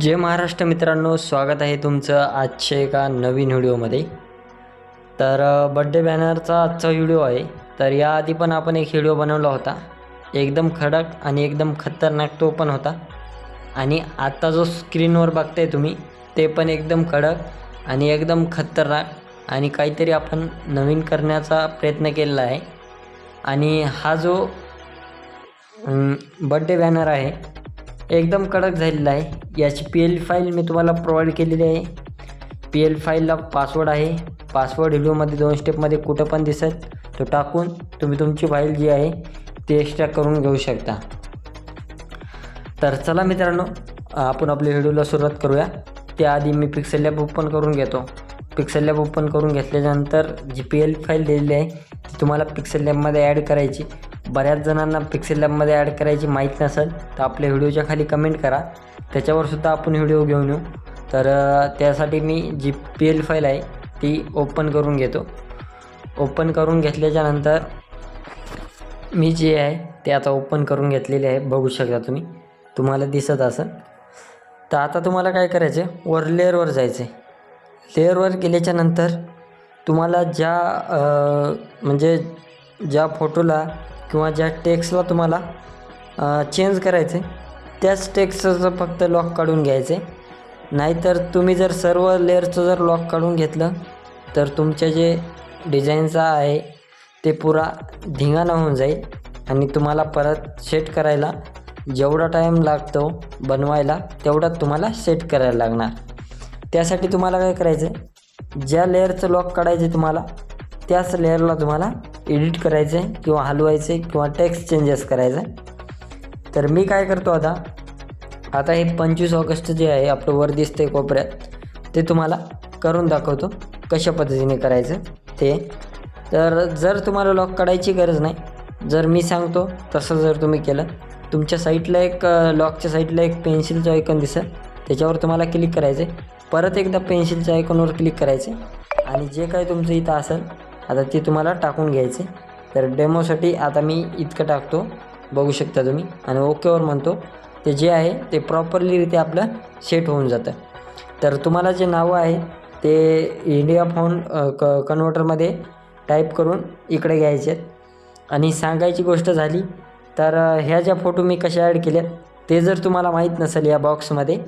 जय महाराष्ट्र मित्रांनो स्वागत आहे तुमचं आजच्या एका नवीन व्हिडिओमध्ये. तर बड्डे बॅनरचा आजचा व्हिडिओ आहे. तर याआधी पण आपण एक व्हिडिओ बनवला होता. एकदम खडक आणि एकदम खतरनाक तो पण होता. आणि आत्ता जो स्क्रीनवर बघताय तुम्ही ते पण एकदम खडक आणि एकदम खतरनाक आणि काहीतरी आपण नवीन करण्याचा प्रयत्न केलेला आहे. आणि हा जो बड्डे बॅनर आहे एकदम कडक झालेला आहे. याची पी एल फाईल मी तुम्हाला प्रोव्हाइड केलेली आहे. पी एल फाईलला पासवर्ड आहे. पासवर्ड व्हिडिओमध्ये दोन स्टेपमध्ये कुठं पण दिसत तो टाकून तुम्ही तुमची फाईल जी आहे ती एक्स्ट्रा करून घेऊ शकता. तर चला मित्रांनो आपण आपल्या व्हिडिओला सुरुवात करूया. त्याआधी मी पिक्सेल लॅब ओपन करून घेतो. पिक्सेल लॅब ओपन करून घेतल्यानंतर जी पी एल फाईल दिलेली आहे ती तुम्हाला पिक्सेल लॅबमध्ये ॲड करायची. बऱ्याच जणांना पिक्सेल लॅबमध्ये ॲड करायची माहीत नसेल तर आपल्या व्हिडिओच्या खाली कमेंट करा. त्याच्यावर सुद्धा आपण व्हिडिओ घेऊन येऊ. तर त्यासाठी मी जी पी एल फाईल आहे ती ओपन करून घेतो. ओपन करून घेतल्याच्यानंतर मी जे आहे ते आता ओपन करून घेतलेले आहे बघू शकता तुम्ही. तुम्हाला दिसत असेल. तर आता तुम्हाला काय करायचं आहे वर लेअरवर जायचं आहे लेअरवर गेल्याच्यानंतर तुम्हाला ज्या म्हणजे ज्या फोटोला किंवा ज्या टेक्स्टला तुम्हाला चेंज करायचं आहे त्याच टेक्स्टचं फक्त लॉक काढून घ्यायचं आहे नाहीतर तुम्ही जर सर्व लेअरचं जर लॉक काढून घेतलं तर तुमच्या जे डिझाईनचा आहे ते पुरा धिंगाणा होऊन जाईल आणि तुम्हाला परत सेट करायला जेवढा टाईम लागतो बनवायला तेवढाच तुम्हाला सेट करायला लागणार. त्यासाठी तुम्हाला काय करायचं आहे ज्या लेअरचं लॉक काढायचं आहे तुम्हाला त्याच लेअरला तुम्हाला एडिट करायचं आहे किंवा हलवायचं आहे किंवा टेक्स्ट चेंजेस करायचं. आहे तर मी काय करतो आता? आता हे पंचवीस ऑगस्ट जे आहे आपलं वर दिसतंय कोपऱ्यात ते तुम्हाला करून दाखवतो कशा पद्धतीने करायचं ते. तर जर तुम्हाला लॉक काढायची गरज नाही जर मी सांगतो तसं जर तुम्ही केलं तुमच्या साईटला एक लॉकच्या साईटला एक पेन्सिलचं आयकॉन दिसेल त्याच्यावर तुम्हाला क्लिक करायचं आहे परत एकदा पेन्सिलच्या आयकॉनवर क्लिक करायचे आणि जे काही तुमचं इथं असेल आता ते तुम्हाला टाकून घ्यायचे. तर डेमोसाठी आता मी इतकं टाकतो. बघू शकता तुम्ही. आणि ओकेवर म्हणतो. ते जे आहे ते प्रॉपरलीरित्या आपलं सेट होऊन जातं. तर तुम्हाला जे नावं आहे ते इंडिया फोन क कन्व्हर्टरमध्ये टाईप करून इकडे घ्यायचे आहेत. आणि सांगायची गोष्ट झाली तर ह्या ज्या फोटो मी कशा ॲड केल्यात ते जर तुम्हाला माहीत नसेल या बॉक्समध्ये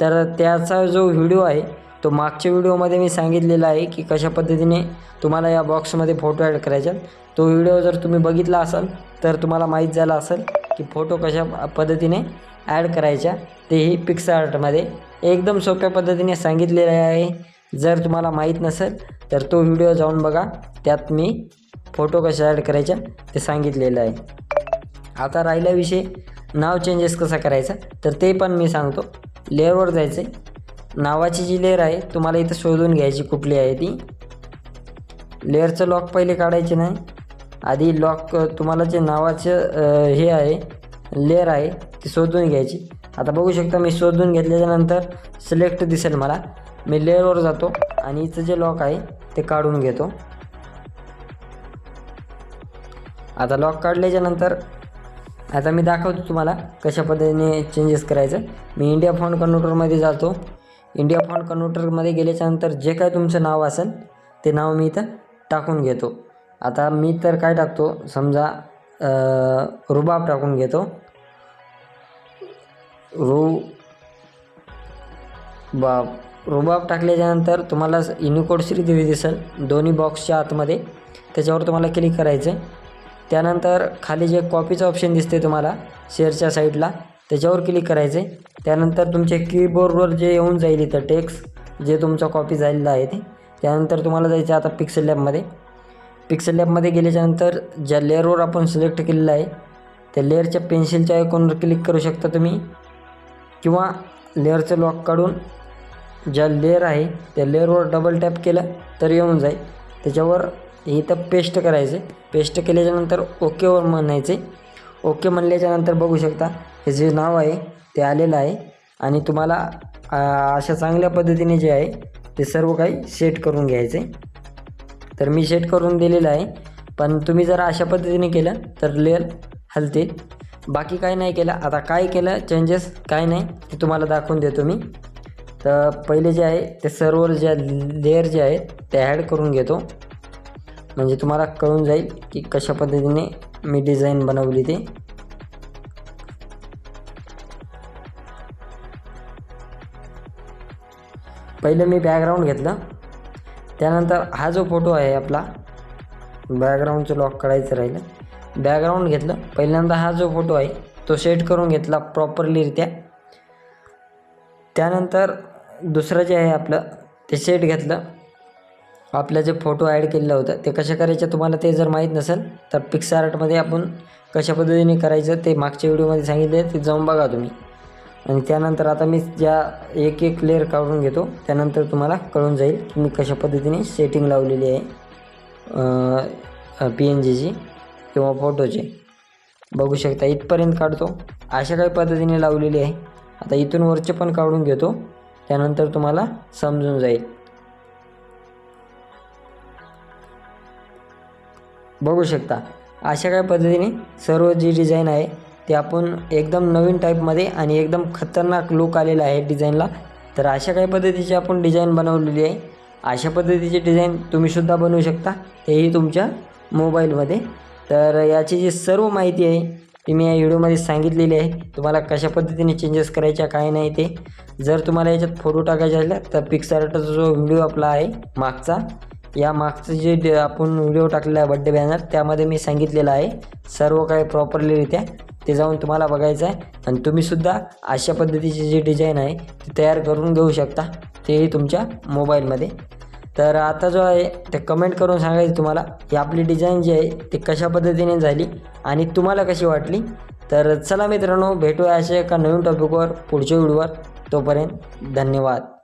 तर त्याचा जो व्हिडिओ आहे तो मागच्या व्हिडिओमध्ये मी सांगितलेला आहे की कशा पद्धतीने तुम्हाला या बॉक्समध्ये फोटो ॲड करायचा तो व्हिडिओ जर तुम्ही बघितला असाल तर तुम्हाला माहीत झालं असेल की फोटो कशा पद्धतीने ॲड करायच्या तेही पिक्स आर्टमध्ये एकदम सोप्या पद्धतीने सांगितलेलं आहे. जर तुम्हाला माहीत नसेल तर तो व्हिडिओ जाऊन बघा. त्यात मी फोटो कशा ॲड करायच्या ते सांगितलेलं आहे. आता राहिला विषय नाव चेंजेस कसा करायचा तर ते पण मी सांगतो. लेअरवर जायचं आहे नावाची जी लेअर आहे तुम्हाला इथं शोधून घ्यायची कुठली आहे ती. लेअरचं लॉक पहिले काढायचे नाही. आधी लॉक तुम्हाला जे नावाचं हे आहे लेअर आहे ती शोधून घ्यायची. आता बघू शकता मी शोधून घेतल्याच्यानंतर सिलेक्ट दिसेल मला. मी लेअरवर जातो आणि इथं जे लॉक आहे ते काढून घेतो. आता लॉक काढल्याच्यानंतर आता मी दाखवतो तुम्हाला कशा पद्धतीने चेंजेस करायचं. मी इंडिया फोन कन्व्हर्टरमध्ये जातो. इंडिया फॉन्ट कन्व्हर्टरमध्ये गेल्याच्यानंतर जे काय तुमचं नाव असेल ते नाव मी इथं टाकून घेतो. आता मी तर काय टाकतो समजा रुबाब टाकून घेतो. रू बाब रुबाब टाकल्याच्यानंतर तुम्हाला युनिकोड श्री दिसेल दोन्ही बॉक्सच्या आतमध्ये. त्याच्यावर तुम्हाला क्लिक करायचं आहे त्यानंतर खाली जे कॉपीचं ऑप्शन दिसते तुम्हाला शेअरच्या साईडला त्याच्यावर क्लिक करायचं. आहे त्यानंतर तुमच्या कीबोर्डवर जे येऊन जाईल इथं टेक्स्ट जे तुमचा कॉपी झालेला आहे ते त्यानंतर तुम्हाला जायचं आता पिक्सेल लॅबमध्ये पिक्सेल लॅबमध्ये गेल्याच्यानंतर ज्या लेअरवर आपण सिलेक्ट केलेलं आहे त्या लेअरच्या पेन्सिलच्या आयकॉनवर क्लिक करू शकता तुम्ही. किंवा लेअरचं लॉक काढून ज्या लेअर आहे त्या लेअरवर डबल टॅप केलं तर येऊन जाईल. त्याच्यावर इथं पेस्ट करायचे. पेस्ट केल्याच्यानंतर ओकेवर म्हणायचे. ओके म्हणल्याच्यानंतर बघू शकता हे जे नाव आहे ते आलेलं आहे. आणि तुम्हाला अशा चांगल्या पद्धतीने जे आहे ते सर्व काही सेट करून घ्यायचं. आहे तर मी सेट करून दिलेलं आहे. पण तुम्ही जर अशा पद्धतीने केलं तर लेअर हलते. बाकी काही नाही केलं. आता काय केलं चेंजेस काय नाही ते तुम्हाला दाखवून देतो मी. तर पहिले जे आहे ते सर्व ज्या लेअर जे आहेत ते ॲड करून घेतो. म्हणजे तुम्हाला कळून जाईल की कशा पद्धतीने मी डिझाईन बनवली ते. पहिलं मी बॅकग्राऊंड घेतलं. त्यानंतर हा जो फोटो आहे आपला बॅकग्राऊंडचं लॉक करायचं राहिलं. बॅकग्राऊंड घेतलं. पहिल्यांदा हा जो फोटो आहे तो सेट करून घेतला प्रॉपरलीरित्या त्यानंतर दुसरं जे आहे आपलं ते सेट घेतलं. आपलं जे फोटो ॲड केलेलं होतं ते कशा करायचं तुम्हाला ते जर माहीत नसेल तर पिक्सार्टमध्ये आपण कशा पद्धतीने करायचं ते मागच्या व्हिडिओमध्ये सांगितले ते जाऊन बघा तुम्ही. आणि त्यानंतर आता मी ज्या एक एक लेअर काढून घेतो त्यानंतर तुम्हाला कळून जाईल की मी कशा पद्धतीने सेटिंग लावलेली आहे पी एन जीची किंवा फोटोचे बघू शकता इथपर्यंत काढतो. अशा काही पद्धतीने लावलेली आहे. आता इथून वरचे पण काढून घेतो. त्यानंतर तुम्हाला समजून जाईल. बघू शकता अशा काही पद्धतीने सर्व जी डिझाईन आहे ते आपण एकदम नवीन टाईपमध्ये आणि एकदम खतरनाक लुक आलेला आहे डिझाईनला तर अशा काही पद्धतीची आपण डिझाईन बनवलेली आहे. अशा पद्धतीची डिझाईन तुम्हीसुद्धा बनवू शकता. तेही तुमच्या मोबाईलमध्ये तर याची जी सर्व माहिती आहे ती मी या व्हिडिओमध्ये सांगितलेली आहे. तुम्हाला कशा पद्धतीने चेंजेस करायच्या काय नाही ते. जर तुम्हाला याच्यात फोटो टाकायचे असल्या तर पिक्सार्टचा जो व्हिडिओ आपला आहे मागचा या मागचं जे आपण व्हिडिओ टाकलेला आहे बड्डे बॅनर त्यामध्ये मी सांगितलेलं आहे. सर्व काही प्रॉपरलीरित्या ते जाऊन तुम्हाला बघायचं आहे आणि तुम्हीसुद्धा अशा पद्धतीची जी डिझाईन आहे ती तयार करून घेऊ शकता. तेही तुमच्या मोबाईलमध्ये तर आता जो आहे ते कमेंट करून सांगायचं तुम्हाला ही आपली डिझाईन जी आहे ती कशा पद्धतीने झाली आणि तुम्हाला कशी वाटली? तर चला मित्रांनो भेटूया अशा एका नवीन टॉपिकवर पुढच्या व्हिडिओवर तोपर्यंत धन्यवाद.